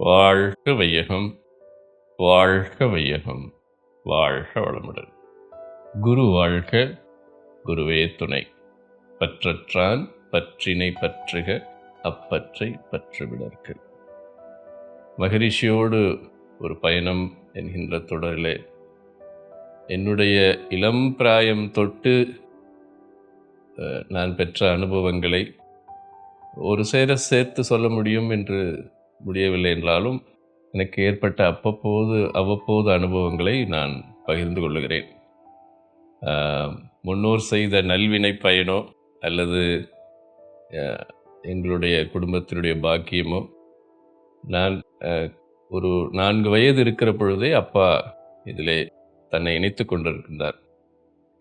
வாழ்க வையகம் வாழ்க வையகம் வாழ்க வளமுடன். குரு வாழ்க குருவே துணை. பற்றற்றான் பற்றினை பற்றுக அப்பற்றை பற்றுவிடற்கு. மகரிஷியோடு ஒரு பயணம் என்கின்ற தொடரிலே என்னுடைய இளம் பிராயம் தொட்டு நான் பெற்ற அனுபவங்களை ஒரு சேர சேர்த்து சொல்ல முடியும் என்று முடியவில்லை என்றாலும் எனக்கு ஏற்பட்ட அப்பப்போது அவ்வப்போது அனுபவங்களை நான் பகிர்ந்து கொள்கிறேன் முன்னோர் செய்த நல்வினை பயனோ அல்லது எங்களுடைய குடும்பத்தினுடைய பாக்கியமோ? நான் ஒரு நான்கு வயது இருக்கிற பொழுதே அப்பா இதிலே தன்னை இணைத்து கொண்டிருக்கின்றார்.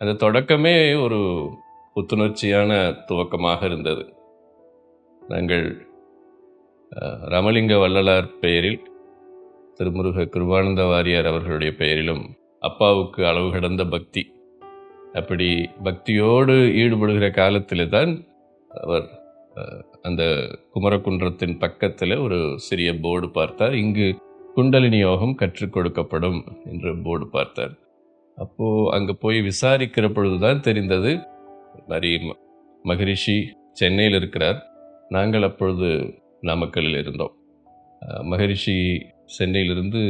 அந்த தொடக்கமே ஒரு புத்துணர்ச்சியான துவக்கமாக இருந்தது. நாங்கள் ரமலிங்க வள்ளலார் பெயரில் திருமுருக கிருபானந்த வாரியார் அவர்களுடைய பெயரிலும் அப்பாவுக்கு அளவு கடந்த பக்தி. அப்படி பக்தியோடு ஈடுபடுகிற காலத்தில் தான் அவர் அந்த குமரகுன்றத்தின் பக்கத்தில் ஒரு சிறிய போர்டு பார்த்தார். இங்கு குண்டலினி யோகம் கற்றுக் கொடுக்கப்படும் என்று போர்டு பார்த்தார். அப்போது அங்கே போய் விசாரிக்கிற பொழுதுதான் தெரிந்தது மாதிரி ம- மகரிஷி சென்னையில் இருக்கிறார். நாங்கள் அப்பொழுது நாமக்கல்லில் இருந்தோம். மகரிஷி சென்னையிலிருந்து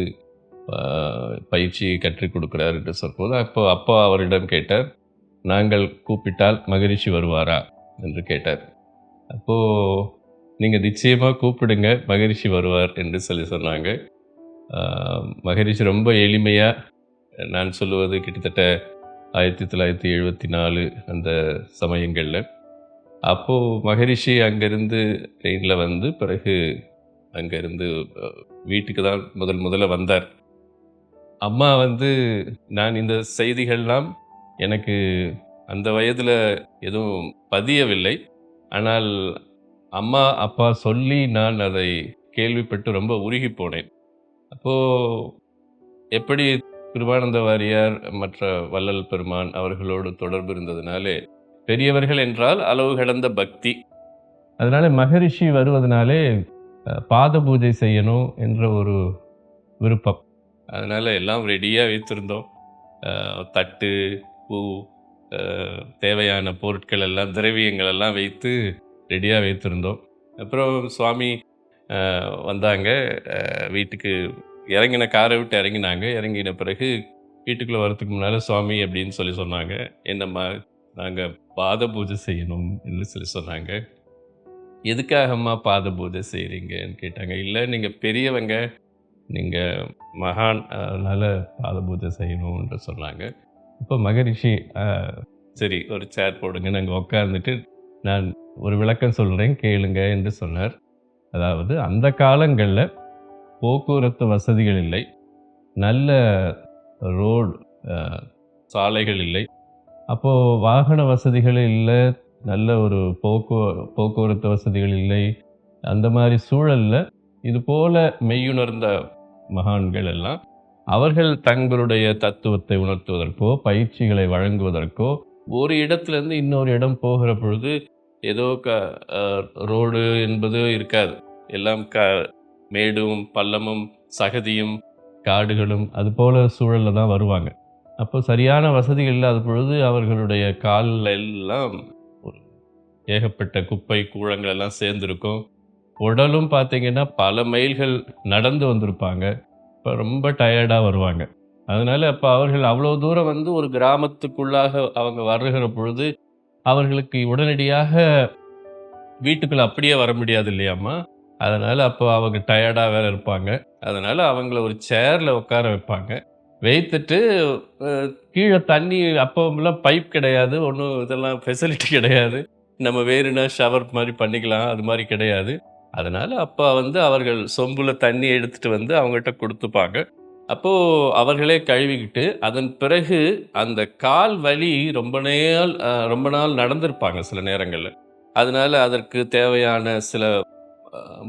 பயிற்சியை கற்றுக் கொடுக்கிறார் என்று சொல்லும்போது அப்போ அப்பா அவரிடம் கேட்டார் நாங்கள் கூப்பிட்டால் மகரிஷி வருவாரா? என்று கேட்டார். அப்போது நீங்கள் நிச்சயமாக கூப்பிடுங்க மகரிஷி வருவார் என்று சொல்லி சொன்னாங்க. மகரிஷி ரொம்ப எளிமையாக நான் சொல்லுவது கிட்டத்தட்ட ஆயிரத்தி தொள்ளாயிரத்தி எழுபத்தி நாலு அந்த சமயங்களில் அப்போது மகரிஷி அங்கேருந்து ட்ரெயினில் வந்து பிறகு அங்கேருந்து வீட்டுக்கு தான் முதல் முதல்ல வந்தார். அம்மா வந்து நான் இந்த செய்திகள்லாம் எனக்கு அந்த வயதில் எதுவும் பதியவில்லை. ஆனால் அம்மா அப்பா சொல்லி நான் அதை கேள்விப்பட்டு ரொம்ப உருகி போனேன். அப்போது எப்படி கிருபானந்த வாரியார் மற்ற வள்ளல் பெருமான் அவர்களோடு தொடர்பு இருந்ததுனாலே பெரியவர்கள் என்றால் அளவு கடந்த பக்தி. அதனால மகரிஷி வருவதனாலே பாத பூஜை செய்யணும் என்ற ஒரு விருப்பம். அதனால எல்லாம் ரெடியாக வைத்திருந்தோம். தட்டு பூ தேவையான பொருட்கள் எல்லாம் திரவியங்கள் எல்லாம் வைத்து ரெடியாக வைத்திருந்தோம். அப்புறம் சுவாமி வந்தாங்க. வீட்டுக்கு இறங்கின காரை விட்டு இறங்கினாங்க. இறங்கின பிறகு வீட்டுக்குள்ளே வரதுக்கு முன்னால் சுவாமி அப்படின்னு சொல்லி சொன்னாங்க. என்னம்மா நாங்கள் பாத பூஜை செய்யணும் என்று சொல்லி சொன்னாங்க. எதுக்காகம்மா பாத பூஜை செய்கிறீங்கன்னு கேட்டாங்க. இல்லை நீங்கள் பெரியவங்க நீங்கள் மகான் அதனால் பாத பூஜை செய்யணும்னு சொன்னாங்க. இப்போ மகரிஷி சரி ஒரு சேர் போடுங்க நாங்கள் உட்காந்துட்டு நான் ஒரு விளக்கம் சொல்கிறேன் கேளுங்க என்று சொன்னார். அதாவது அந்த காலங்களில் போக்குவரத்து வசதிகள் இல்லை. நல்ல ரோடு சாலைகள் இல்லை. அப்போது வாகன வசதிகள் இல்லை நல்ல ஒரு போக்குவ போக்குவரத்து வசதிகள் இல்லை அந்த மாதிரி சூழலில் இது போல மெய்யுணர்ந்த மகான்கள் எல்லாம் அவர்கள் தங்களுடைய தத்துவத்தை உணர்த்துவதற்கோ பயிற்சிகளை வழங்குவதற்கோ ஒரு இடத்துலேருந்து இன்னொரு இடம் போகிற பொழுது ஏதோ க ரோடு என்பது இருக்காது. எல்லாம் க மேடும் பள்ளமும் சகதியும் காடுகளும் அது போல சூழலில் தான் வருவாங்க. அப்போ சரியான வசதிகள் இல்லாத பொழுது அவர்களுடைய காலில் எல்லாம் ஒரு ஏகப்பட்ட குப்பை கூழங்கள் எல்லாம் சேர்ந்துருக்கும். உடலும் பார்த்திங்கன்னா பல மைல்கள் நடந்து வந்திருப்பாங்க. இப்போ ரொம்ப டயர்டாக வருவாங்க. அதனால் அப்போ அவர்கள் அவ்வளோ தூரம் வந்து ஒரு கிராமத்துக்குள்ளாக அவங்க வருகிற பொழுது அவர்களுக்கு உடனடியாக வீட்டுக்குள்ள அப்படியே வர முடியாது இல்லையாம்மா? அதனால் அப்போ அவங்க டயர்டாக வேறு இருப்பாங்க. அதனால் அவங்கள ஒரு சேரில் உட்கார வைப்பாங்க. வைத்துட்டு கீழே தண்ணி அப்போலாம் பைப் கிடையாது. ஒன்றும் இதெல்லாம் ஃபெசிலிட்டி கிடையாது. நம்ம வேறுனா ஷவர் மாதிரி பண்ணிக்கலாம். அது மாதிரி கிடையாது. அதனால் அப்போ வந்து அவர்கள் சொம்பில் தண்ணி எடுத்துட்டு வந்து அவங்ககிட்ட கொடுத்துப்பாங்க. அப்போது அவர்களே கழுவிக்கிட்டு அதன் பிறகு அந்த கால் வலி ரொம்ப நாள் ரொம்ப நாள் நடந்திருப்பாங்க சில நேரங்களில். அதனால் அதற்கு தேவையான சில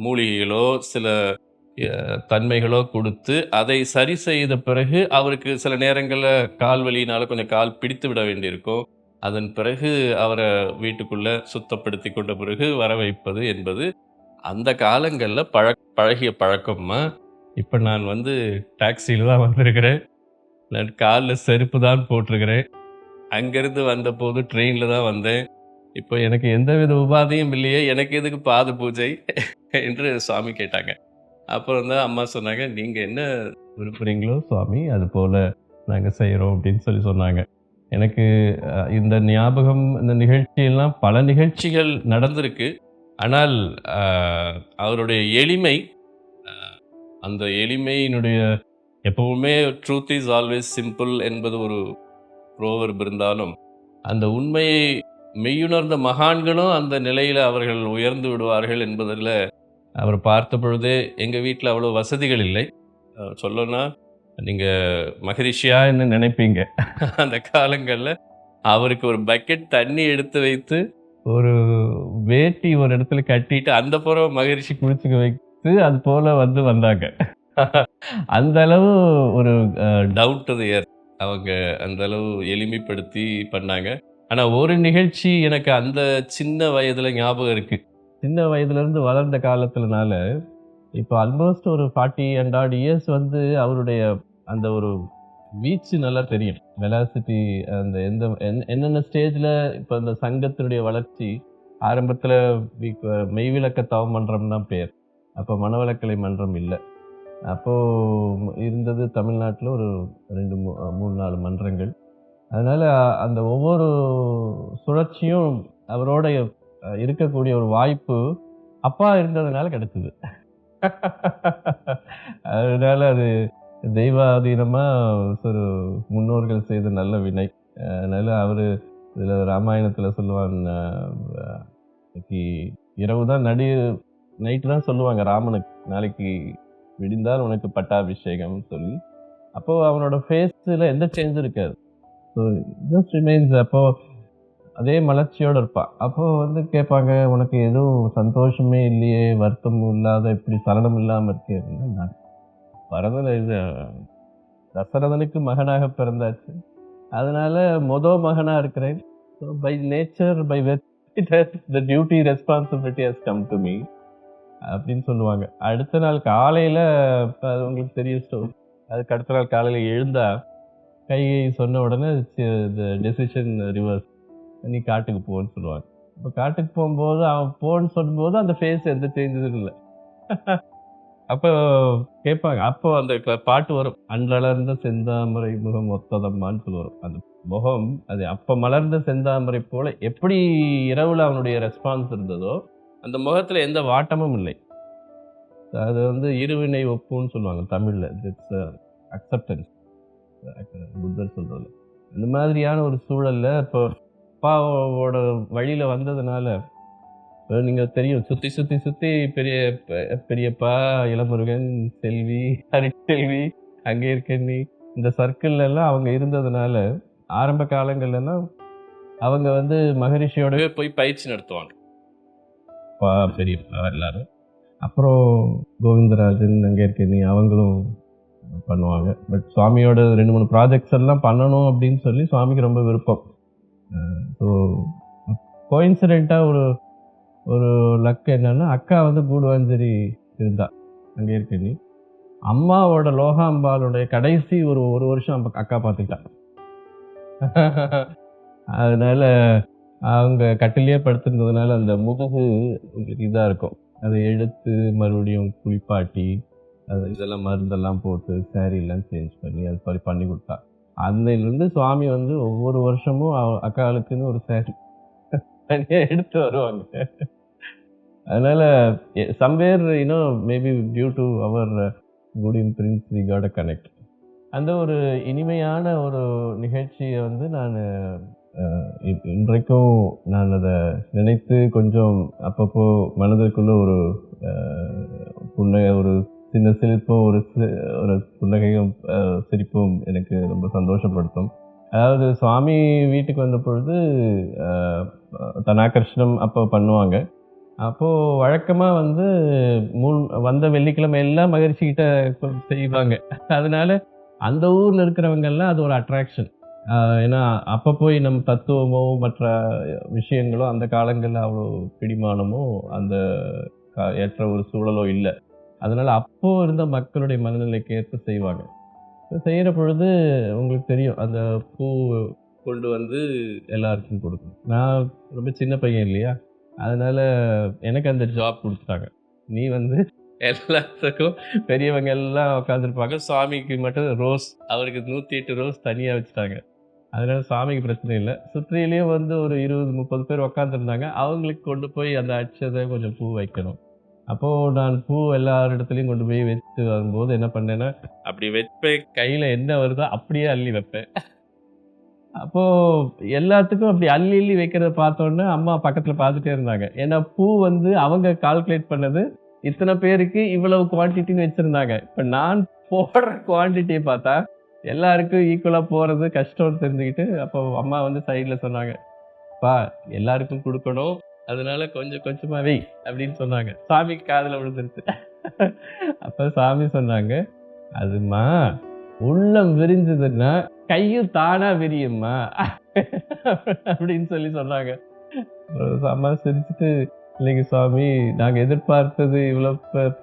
மூலிகைகளோ சில தன்மைகளோ கொடுத்து அதை சரி செய்த பிறகு அவருக்கு சில நேரங்களில் கால் வலியினால் கொஞ்சம் கால் பிடித்து விட வேண்டியிருக்கும். அதன் பிறகு அவரை வீட்டுக்குள்ளே சுத்தப்படுத்தி கொண்ட பிறகு வர வைப்பது என்பது அந்த காலங்களில் பழ பழகிய பழக்கம்மா. இப்போ நான் வந்து டாக்ஸியில் தான் வந்திருக்கிறேன். நான் காலில் செருப்பு தான் போட்டிருக்கிறேன். அங்கேருந்து வந்தபோது ட்ரெயினில் தான் வந்தேன். இப்போ எனக்கு எந்தவித உபாதையும் இல்லையே எனக்கு எதுக்கு பாத பூஜை என்று சுவாமி கேட்டாங்க. அப்புறம் தான் அம்மா சொன்னாங்க நீங்கள் என்ன விரும்புகிறீங்களோ சுவாமி அது போல் நாங்கள் செய்கிறோம் அப்படின்னு சொல்லி சொன்னாங்க. எனக்கு இந்த ஞாபகம் இந்த நிகழ்ச்சியெல்லாம் பல நிகழ்ச்சிகள் நடந்திருக்கு. ஆனால் அவருடைய எளிமை அந்த எளிமையினுடைய எப்பவுமே ட்ரூத் இஸ் ஆல்வேஸ் சிம்பிள் என்பது ஒரு ப்ரோவர்ப் இருந்தாலும் அந்த உண்மையை மெய்யுணர்ந்த மகான்களும் அந்த நிலையில் அவர்கள் உயர்ந்து விடுவார்கள் என்பதில் அவர் பார்த்த பொழுதே எங்கள் வீட்டில் அவ்வளோ வசதிகள் இல்லை. சொல்லணும்னா நீங்கள் மகரிஷியா என்ன நினைப்பீங்க. அந்த காலங்களில் அவருக்கு ஒரு பக்கெட் தண்ணி எடுத்து வைத்து ஒரு வேட்டி ஒரு இடத்துல கட்டிட்டு அந்த புறம் மகரிஷி குளிச்சுக்க வைத்து அது போல் வந்து வந்தாங்க. அந்த அளவு ஒரு டவுட் அது ஏர் அவங்க அந்த அளவு எளிமைப்படுத்தி பண்ணாங்க. ஆனால் ஒரு நிகழ்ச்சி எனக்கு அந்த சின்ன வயதில் ஞாபகம் இருக்குது சின்ன வயதுலேருந்து வளர்ந்த காலத்துலனால இப்போ ஆல்மோஸ்ட் ஒரு ஃபார்ட்டி அண்ட் ஆட் இயர்ஸ் வந்து அவருடைய அந்த ஒரு வீச்சு நல்லா தெரியும். வெலாசிட்டி அந்த எந்த என்ன- என்னென்ன ஸ்டேஜில் இப்போ அந்த சங்கத்தினுடைய வளர்ச்சி ஆரம்பத்தில் மெய்விளக்க தவம் மன்றம் தான் பேர். அப்போ மனவளக்கலை மன்றம் இல்லை. அப்போது இருந்தது தமிழ்நாட்டில் ஒரு ரெண்டு மூ மூணு நாலு மன்றங்கள். அதனால் அந்த ஒவ்வொரு சுழற்சியும் அவரோட இருக்கக்கூடிய ஒரு வாய்ப்பு அப்பா இருந்ததுனால கிடைச்சது அதனால அது தெய்வாதீனமாக ஒரு முன்னோர்கள் செய்த நல்ல வினை. அதனால அவர் இதில் ராமாயணத்தில் சொல்லுவான் இன்னைக்கு இரவு தான் நடு நைட்டு தான் சொல்லுவாங்க ராமனுக்கு நாளைக்கு விடிந்தால் உனக்கு பட்டாபிஷேகம் சொல்லி. அப்போ அவனோட ஃபேஸில் எந்த சேஞ்சும் இருக்காது. ஸோ ஜஸ்ட் ரிமைன்ஸ் அப்போ அதே மலர்ச்சியோடு இருப்பாள் அப்போ வந்து கேட்பாங்க உனக்கு எதுவும் சந்தோஷமே இல்லையே வருத்தமும் இல்லாத இப்படி சலனம் இல்லாமல் இருக்கே நான் பரதன இது தசரதனுக்கு மகனாக பிறந்தாச்சு. அதனால் மொதல் மகனாக இருக்கிறேன். So by nature by the duty responsibility has come to me அப்படின்னு சொல்லுவாங்க. அடுத்த நாள் காலையில் அது உங்களுக்கு தெரியும் ஸ்டோரி அதுக்கு அடுத்த நாள் காலையில் எழுந்தா கை சொன்ன உடனே டெசிஷன் ரிவர்ஸ் நீ காட்டுக்கு போன்னு சொல்லுவாங்க. இப்போ காட்டுக்கு போகும்போது அவன் போன்னு சொல்லும்போது அந்த ஃபேஸ் எந்த சேஞ்சஸும் இல்லை. அப்போ கேட்பாங்க. அப்போ அந்த பாட்டு வரும். அன்றளர்ந்த செந்தாமரை முகம் ஒத்ததம்மான்னு சொல்லி வரும். அந்த முகம் அது அப்போ மலர்ந்த செந்தாமரை போல எப்படி இரவில் அவனுடைய ரெஸ்பான்ஸ் இருந்ததோ அந்த முகத்தில் எந்த வாட்டமும் இல்லை. அது வந்து இருவினை ஒப்புன்னு சொல்லுவாங்க தமிழில். இட்ஸ் அக்செப்டன்ஸ் புத்தர் சொல்றது இந்த மாதிரியான ஒரு சூழல்ல இப்போ அப்பாவோட வழியில் வந்ததுனால நீங்கள் தெரியும் சுற்றி சுற்றி சுற்றி பெரிய பெ- பெரியப்பா இளமுருகன் செல்வி செல்வி அங்கே இருக்க நீ இந்த சர்க்கிள்ல எல்லாம் அவங்க இருந்ததுனால ஆரம்ப காலங்கள்லாம் அவங்க வந்து மகரிஷியோடவே போய் பயிற்சி நடத்துவாங்க. பா பெரியப்பா எல்லாரும். அப்புறம் கோவிந்தராஜன் அங்கே இருக்க நீ அவங்களும் பண்ணுவாங்க. பட் சுவாமியோட ரெண்டு மூணு ப்ராஜெக்ட்ஸ் எல்லாம் பண்ணணும் அப்படின்னு சொல்லி சுவாமிக்கு ரொம்ப விருப்பம். ஸோ கோயின்சிடெண்ட்டாக ஒரு ஒரு லக் என்னன்னா அக்கா வந்து பூடுவாஞ்சேரி இருந்தா அங்கே இருக்க அம்மாவோட லோகாம்பாளுடைய கடைசி ஒரு ஒரு வருஷம் நம்ம அக்கா பார்த்துக்கிட்டா அதனால அவங்க கட்டிலேயே படுத்திருந்ததுனால அந்த முதுகு உங்களுக்கு இதாக இருக்கும். அதை எடுத்து மறுபடியும் குளிப்பாட்டி அது இதெல்லாம் மருந்தெல்லாம் போட்டு saree எல்லாம் சேஞ்ச் பண்ணி அது மாதிரி பண்ணி கொடுத்தா. அன்னையிலிருந்து சுவாமி வந்து ஒவ்வொரு வருஷமும் அக்காளுக்குன்னு ஒரு சாரி தனியாக எடுத்து வருவாங்க. அதனால somewhere you know maybe due to our good imprints we got a connect அந்த ஒரு இனிமையான ஒரு நிகழ்ச்சியை வந்து நான் இன்றைக்கும் நான் அதை நினைத்து கொஞ்சம் அப்பப்போ மனதிற்குள்ள ஒரு அஹ், ஒரு சின்ன சிரிப்பும் ஒரு ஒரு புன்னகையும் சிரிப்பும் எனக்கு ரொம்ப சந்தோஷப்படுத்தும். அதாவது சுவாமி வீட்டுக்கு வந்த பொழுது அஹ், தனாகர்ஷணம் அப்போ பண்ணுவாங்க. அப்போது வழக்கமாக வந்து மூணு வந்த வெள்ளிக்கிழமை எல்லாம் மகிழ்ச்சி கிட்ட செய்வாங்க. அதனால அந்த ஊரில் இருக்கிறவங்கெல்லாம் அது ஒரு அட்ராக்ஷன் ஏன்னா அப்போ போய் நம்ம தத்துவமோ மற்ற விஷயங்களோ அந்த காலங்களில் அவ்வளோ பிடிமானமோ அந்த கா- ஏற்ற ஒரு சூழலோ இல்லை. அதனால் அப்போ இருந்த மக்களுடைய மனநிலைக்கு ஏற்ப செய்வாங்க. செய்கிற பொழுது உங்களுக்கு தெரியும் அந்த பூ கொண்டு வந்து எல்லாருக்கும் கொடுக்கும். நான் ரொம்ப சின்ன பையன் இல்லையா? அதனால் எனக்கு அந்த ஜாப் கொடுத்துட்டாங்க. நீ வந்து எல்லாத்துக்கும் பெரியவங்க எல்லாம் உட்காந்துருப்பாங்க சுவாமிக்கு மட்டும் ரோஸ் அவருக்கு நூற்றி எட்டு ரோஸ் தனியாக வச்சுட்டாங்க. அதனால் சாமிக்கு பிரச்சனை இல்லை. சுற்றிலையும் வந்து ஒரு இருபது முப்பது பேர் உட்காந்துருந்தாங்க அவங்களுக்கு கொண்டு போய் அந்த அச்சதை கொஞ்சம் பூ வைக்கணும். அப்போது நான் பூ எல்லார் இடத்துலையும் கொண்டு போய் வச்சு வரும்போது என்ன பண்ணேன்னா அப்படி வைப்பேன் கையில் என்ன வருதோ அப்படியே அள்ளி வைப்பேன். அப்போது எல்லாத்துக்கும் அப்படி அள்ளி அள்ளி வைக்கிறத பார்த்தோன்னே அம்மா பக்கத்தில் பார்த்துட்டே இருந்தாங்க. ஏன்னா பூ வந்து அவங்க கால்குலேட் பண்ணது இத்தனை பேருக்கு இவ்வளவு குவான்டிட்டின்னு வச்சுருந்தாங்க. இப்போ நான் போடுற குவான்டிட்டியை பார்த்தா எல்லாருக்கும் ஈக்குவலாக போகிறது கஷ்டம்னு தெரிஞ்சுக்கிட்டு அப்போ அம்மா வந்து சைடில் சொன்னாங்க பா எல்லாருக்கும் கொடுக்கணும். அதனால கொஞ்சம் கொஞ்சமாக வை அப்படின்னு சொன்னாங்க. சாமிக்கு காதில் விழுந்துருச்சு. அப்போ சாமி சொன்னாங்க அதுமா உள்ளம் விரிஞ்சதுன்னா கையும் தானா விரியும்மா. அப்படின்னு சொல்லி சொன்னாங்க. அம்மா சிரிச்சுட்டு இல்லைங்க சுவாமி நாங்கள் எதிர்பார்த்தது இவ்வளோ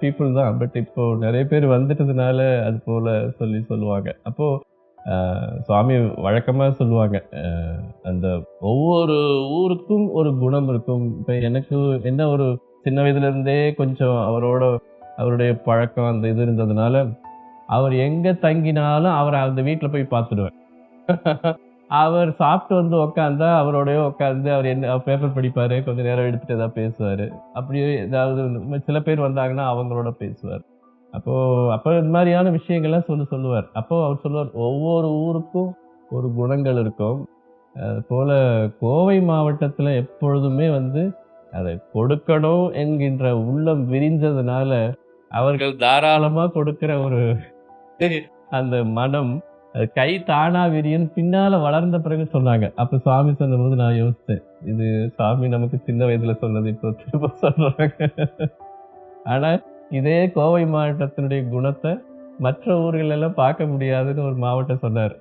பீப்புள் தான். பட் இப்போ நிறைய பேர் வந்துட்டதுனால அது போல சொல்லி சொல்லுவாங்க. அப்போ சுவாமி வழக்கமாக சொல்லுவாங்க. அந்த ஒவ்வொரு ஊருக்கும் ஒரு குணம் இருக்கும். இப்போ எனக்கு என்ன ஒரு சின்ன வயதுலேருந்தே கொஞ்சம் அவரோட அவருடைய பழக்கம் அந்த இது இருந்ததுனால அவர் எங்கே தங்கினாலும் அவரை அந்த வீட்டில் போய் பார்த்துடுவேன். அவர் சாப்பிட்டு வந்து உக்காந்தா அவரோடய உட்காந்து அவர் என்ன பேப்பர் படிப்பார் கொஞ்சம் நேரம் எடுத்துகிட்டு ஏதாவது பேசுவார். அப்படியே ஏதாவது சில பேர் வந்தாங்கன்னா அவங்களோட பேசுவார். அப்போ அப்போ இந்த மாதிரியான விஷயங்கள்லாம் சொல்லி சொல்லுவார். அப்போ அவர் சொல்லுவார் ஒவ்வொரு ஊருக்கும் ஒரு குணங்கள் இருக்கும். அது போல கோவை மாவட்டத்துல எப்பொழுதுமே வந்து அதை கொடுக்கணும் என்கின்ற உள்ளம் விரிஞ்சதுனால அவர்கள் தாராளமா கொடுக்கிற ஒரு அந்த மனம் அது கை தானா விரியன்னு பின்னால வளர்ந்த பிறகு சொன்னாங்க. அப்ப சுவாமி சொன்னபோது நான் யோசித்தேன் இது சாமி நமக்கு சின்ன வயதுல சொன்னது இப்போ திரும்ப சொல்றாங்க. ஆனா இதே கோவை மாவட்டத்தினுடைய குணத்தை மற்ற ஊர்கள் எல்லாம் பார்க்க முடியாதுன்னு ஒரு மாவட்டம் சொன்னார்.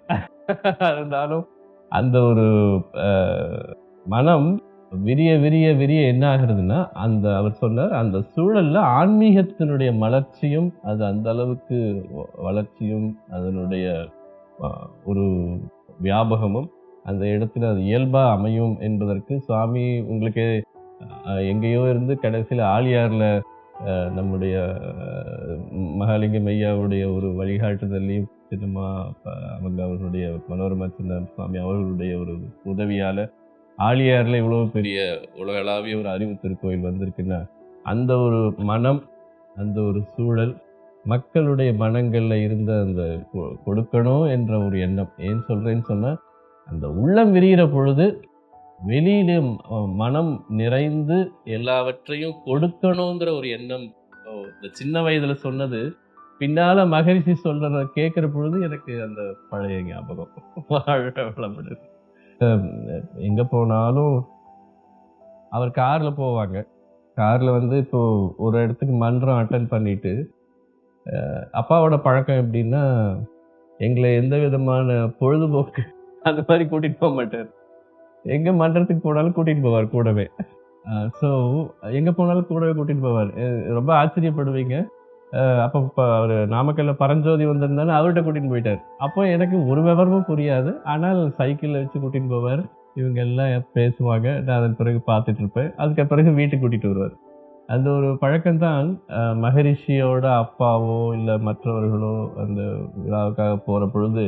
இருந்தாலும் அந்த ஒரு மனம் விரிய விரிய விரிய என்ன ஆகுறதுன்னா அந்த அவர் சொன்னார் அந்த சூழல்ல ஆன்மீகத்தினுடைய மலர்ச்சியும் அது அந்த அளவுக்கு வளர்ச்சியும் அதனுடைய ஒரு வியாபகமும் அந்த இடத்துல அது இயல்பா அமையும் என்பதற்கு சுவாமி உங்களுக்கு எங்கேயோ இருந்து கடைசியில் ஆழியார்ல நம்முடைய மகாலிங்கம் ஐயாவுடைய ஒரு வழிகாட்டுதல்லையும் சின்னம்மா அவங்க அவர்களுடைய மனோரமா சின்ன சுவாமி அவர்களுடைய ஒரு உதவியால் ஆழியாரில் இவ்வளோ பெரிய உலகளாவிய ஒரு அறிவு திருக்கோயில் வந்திருக்குன்னா அந்த ஒரு மனம் அந்த ஒரு சூழல் மக்களுடைய மனங்களில் இருந்த அந்த கொ- கொடுக்கணும் என்ற ஒரு எண்ணம். ஏன் சொல்கிறேன்னு சொன்னால் அந்த உள்ளம் விரிகிற பொழுது வெளியிலே மனம் நிறைந்து எல்லாவற்றையும் கொடுக்கணுங்கிற ஒரு எண்ணம் இந்த சின்ன வயதுல சொன்னது. பின்னால மகரிஷி சொல்றத கேட்குற பொழுது எனக்கு அந்த பழைய ஞாபகம் எங்க போனாலும் அவர் கார்ல போவாங்க. கார்ல வந்து இப்போ ஒரு இடத்துக்கு மன்றம் அட்டன் பண்ணிட்டு அப்பாவோட பழக்கம் எப்படின்னா எங்களை எந்த விதமான பொழுதுபோக்கு அந்த மாதிரி கூட்டிட்டு போக மாட்டார். எங்க மன்றத்துக்கு போனாலும் கூட்டிட்டு போவார் கூடவே. ஸோ எங்க போனாலும் கூடவே கூட்டிட்டு போவார். ரொம்ப ஆச்சரியப்படுவீங்க. அப்போ இப்போ அவர் நாமக்கல்ல பரஞ்சோதி வந்திருந்தாலும் அவர்கிட்ட கூட்டிட்டு போயிட்டார். அப்போ எனக்கு ஒரு விவரமும் புரியாது. ஆனால் சைக்கிளில் வச்சு கூட்டிட்டு போவார். இவங்க எல்லாம் பேசுவாங்க. நான் அதன் பிறகு பார்த்துட்டு இருப்பேன். அதுக்கு பிறகு வீட்டுக்கு கூட்டிட்டு வருவார். அந்த ஒரு பழக்கம்தான் மகரிஷியோட அப்பாவோ இல்லை மற்றவர்களோ அந்த விழாவுக்காக போகிற பொழுது